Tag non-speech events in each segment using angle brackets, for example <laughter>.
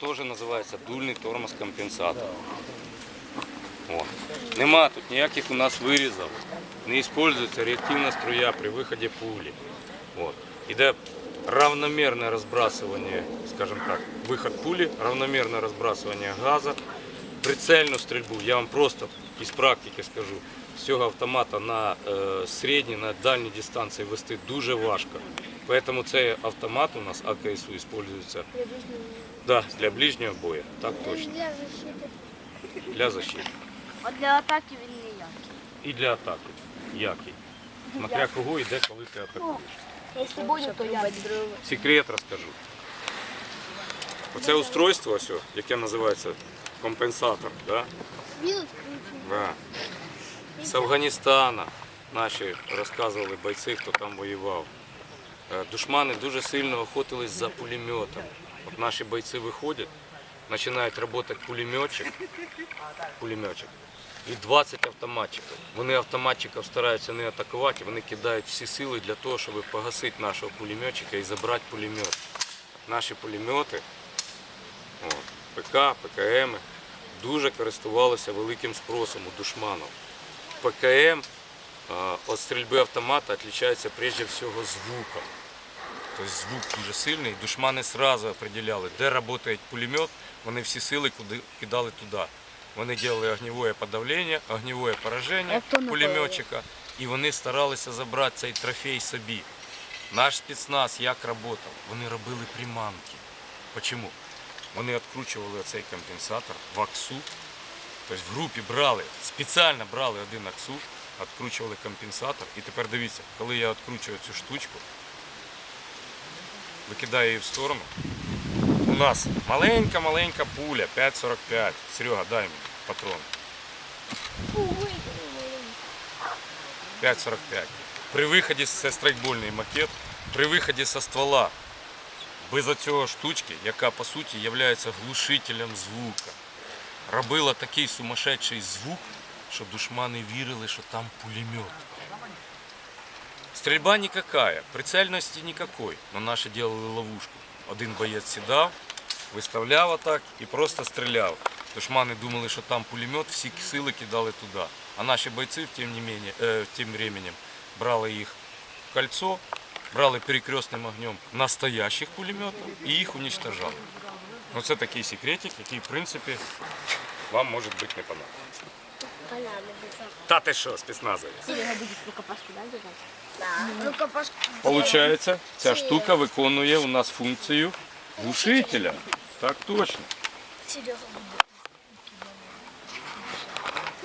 Теж називається дульний тормоз компенсатор. О. Нема тут ніяких у нас вирізів. Не використовується реактивна струя при виході пулі. От. Іде равномерне розбрасування, скажімо так, виход пулі, равномерне розбрасування газу, прицельну стрільбу. Я вам просто із практики скажу, з цього автомата на е, середній, на дальній дистанції вести дуже важко. Тому цей автомат у нас АКСУ використовується да, для ближнього бою. Так точно. Для защиты. Для защити. А для атаки він ніякий. І для атаки. Який. Смотря кого і де, коли ти атакуєш. Якщо буде, то я. Секрет розкажу. Оце устройство, ось, яке називається компенсатор, да? Да. з Афганістана наші розказували бойці, хто там воював. Е, Душмани дуже сильно охотились за пулеметом. От наші бойці виходять, починають працювати пулеметчик, пулеметчик і 20 автоматчиків. Вони автоматчиків стараються не атакувати, вони кидають всі сили для того, щоб погасити нашого пулеметчика і забрати пулемет. Наші пулемети, от, ПК, ПКМ, дуже користувалися великим спросом у душманів. ПКМ от стрільби автомата відрізняється прежде всього звуком. Тобто звук дуже сильний, душмани одразу определяли, де працює пулемет, вони всі сили куди кидали туди. Вони робили огневое подавлення, огневое пораження пулеметчика, і вони старалися забрати цей трофей собі. Наш спецназ як працював? Вони робили приманки. Чому? Вони відкручували цей компенсатор в аксу, Тобто в групі брали, спеціально брали один аксу, відкручували компенсатор. І тепер дивіться, коли я відкручую цю штучку, викидаю її в сторону. У нас маленька-маленька пуля, 5,45. Серега, дай мені патрон. 5,45. При виході це страйкбольний макет, при виході зі ствола без оцього штучки, яка по суті є глушителем звука робила такий сумасшедший звук, що душмани вірили, що там пулемет. Стрільба никакая, прицельності никакой, но наші делали ловушку. Один боєць сідав, виставляв атак і просто стріляв. Душмани думали, що там пулемет, всі сили кидали туди. А наші бойці тим, не менее, э, тим временем брали їх в кольцо, брали перекрестним огнем настоящих пулеметів і їх уничтожали. Ну це такий секретик, який в принципі вам може бути не понадобиться. Та ти що, спецназовець? Серега буде рукопашку, да, держати? Получається, ця штука виконує у нас функцію глушителя. Так точно.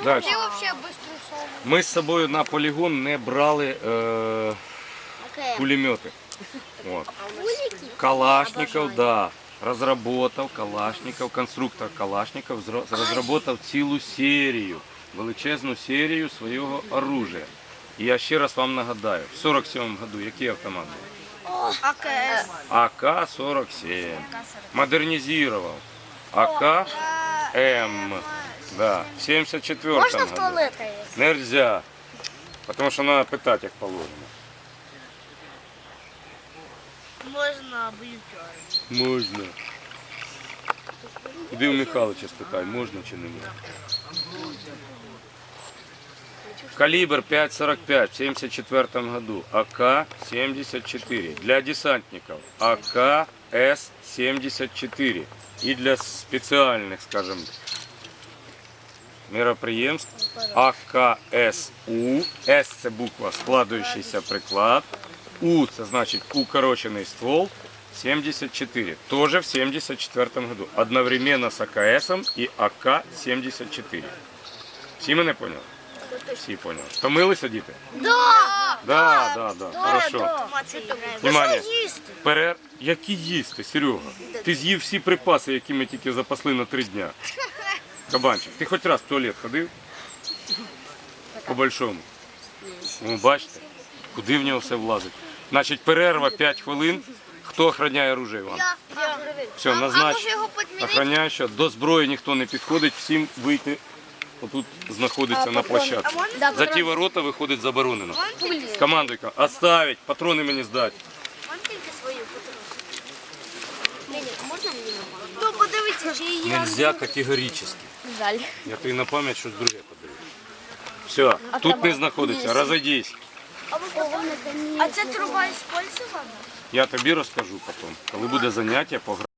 Быстрый. Ми з собою на полігон не брали е, пулемети. От. Калашников, да, разработал Калашников, конструктор Калашников разработав цілу серію, величезну серію свого оружия. І я ще раз вам нагадаю, в 47 году який автомат був? АКС. АК-47. Модернизировал. АК-М. Да, в 74 Можна в году. туалет есть? Нельзя. Потому что надо пытать, як положено. Можна виїжджати. Можна. Іди у Михайловича спитай, можна чи не можна. Калибр 5,45 в 74 году. АК-74. Для десантников АК-С-74. И для специальных, скажем, мероприемств АКСУ. С це буква складуючийся приклад. У це значить укорочений ствол. 74. Тоже в 74 году. Одновременно с АКСом и АК-74. Всі мене поняли? Всі поняли. Втомилися діти? Да! Да, да, да. Хорошо. Внимание. Перер... Які їсти, Серега? Ти з'їв всі припаси, які ми тільки запасли на три дня. <laughs> Кабанчик, ти хоч раз в туалет ходив? По большому. Ну, бачите, куди в нього все влазить. Значить, перерва 5 хвилин. Хто охороняє оружие Іван? Я. Все, А може назнач. що до зброї ніхто не підходить, всім вийти. Отут знаходиться на площадці. За ті ворота виходить заборонено. Командуйка, оставить, патрони мені здати. Ні, можна мені на Ну. Нельзя категорично. Жаль. Я тобі на пам'ять щось друге подарю. Все, тут не знаходиться, розійдись. А це труба із пользована? Я тобі розкажу потім, коли буде заняття по